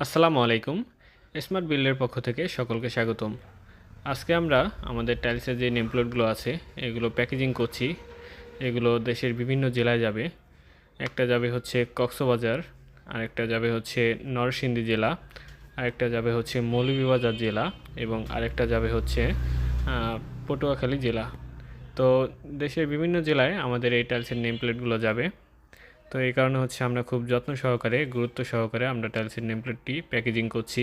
আসসালামু আলাইকুম। স্মার্ট বিল্ডের পক্ষ থেকে সকলকে স্বাগতম। আজকে আমরা আমাদের টাইলসের যে নেমপ্লেটগুলো আছে, এগুলো প্যাকেজিং করছি। এগুলো দেশের বিভিন্ন জেলায় যাবে। একটা যাবে হচ্ছে কক্সবাজার, আরেকটা যাবে হচ্ছে নরসিংদী জেলা, আরেকটা যাবে হচ্ছে মৌলভীবাজার জেলা এবং আরেকটা যাবে হচ্ছে পটুয়াখালী জেলা। তো দেশের বিভিন্ন জেলায় আমাদের এই টাইলসের নেমপ্লেটগুলো যাবে। তো এই কারণে হচ্ছে আমরা খুব যত্ন সহকারে, গুরুত্ব সহকারে আমরা টাইলসের নেমপ্লেটটি প্যাকেজিং করছি।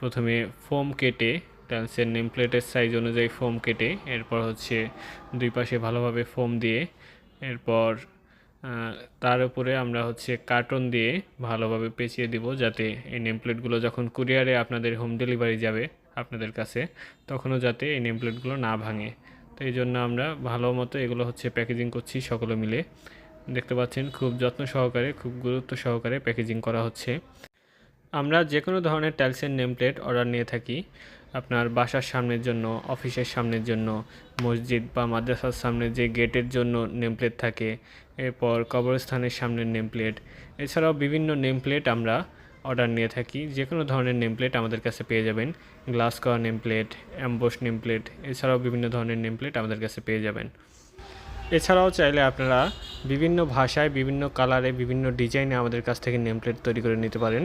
প্রথমে ফোম কেটে টাইলসের নেমপ্লেটের সাইজ অনুযায়ী ফোম কেটে, এরপর হচ্ছে দুই পাশে ভালোভাবে ফোম দিয়ে, এরপর তার উপরে আমরা হচ্ছে কার্টন দিয়ে ভালোভাবে পেঁচিয়ে দিব যাতে এই নেমপ্লেটগুলো যখন কুরিয়ারে আপনাদের হোম ডেলিভারি যাবে আপনাদের কাছে, তখনও যাতে এই নেমপ্লেটগুলো না ভাঙে। তো এই জন্য আমরা ভালো মতো এগুলো হচ্ছে প্যাকেজিং করছি সকলে মিলে। দেখতে পাচ্ছেন, খুব যত্ন সহকারে, খুব গুরুত্ব সহকারে প্যাকেজিং করা হচ্ছে। আমরা যে কোনো ধরনের টাইলসের নেম প্লেট অর্ডার নিয়ে থাকি। আপনার বাসার সামনের জন্য অফিসের সামনের জন্য, মসজিদ বা মাদ্রাসার সামনে যে গেটের জন্য নেম প্লেট থাকে, এরপর কবরস্থানের সামনের নেম প্লেট এছাড়াও বিভিন্ন নেম প্লেট আমরা অর্ডার নিয়ে থাকি। যে কোনো ধরনের নেম প্লেট আমাদের কাছে পেয়ে যাবেন। গ্লাস করা name plate emboss name plate এছাড়াও বিভিন্ন ধরনের নেম প্লেট আমাদের কাছে পেয়ে যাবেন। এছাড়াও চাইলে আপনারা বিভিন্ন ভাষায়, বিভিন্ন কালারে বিভিন্ন ডিজাইনে আমাদের কাছ থেকে নেমপ্লেট তৈরি করে নিতে পারেন।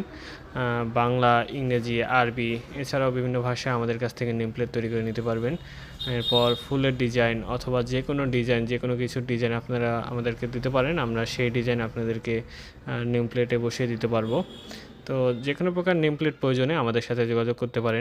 বাংলা, ইংরেজি, আরবি এছাড়াও বিভিন্ন ভাষায় আমাদের কাছ থেকে নেমপ্লেট তৈরি করে নিতে পারবেন। এরপর ফুলের ডিজাইন অথবা যে কোনো ডিজাইন যে কোনো কিছুর ডিজাইন আপনারা আমাদেরকে দিতে পারেন, আমরা সেই ডিজাইন আপনাদেরকে নেমপ্লেটে বসিয়ে দিতে পারব। তো যে কোনো প্রকার নেমপ্লেট প্রয়োজনে আমাদের সাথে যোগাযোগ করতে পারেন।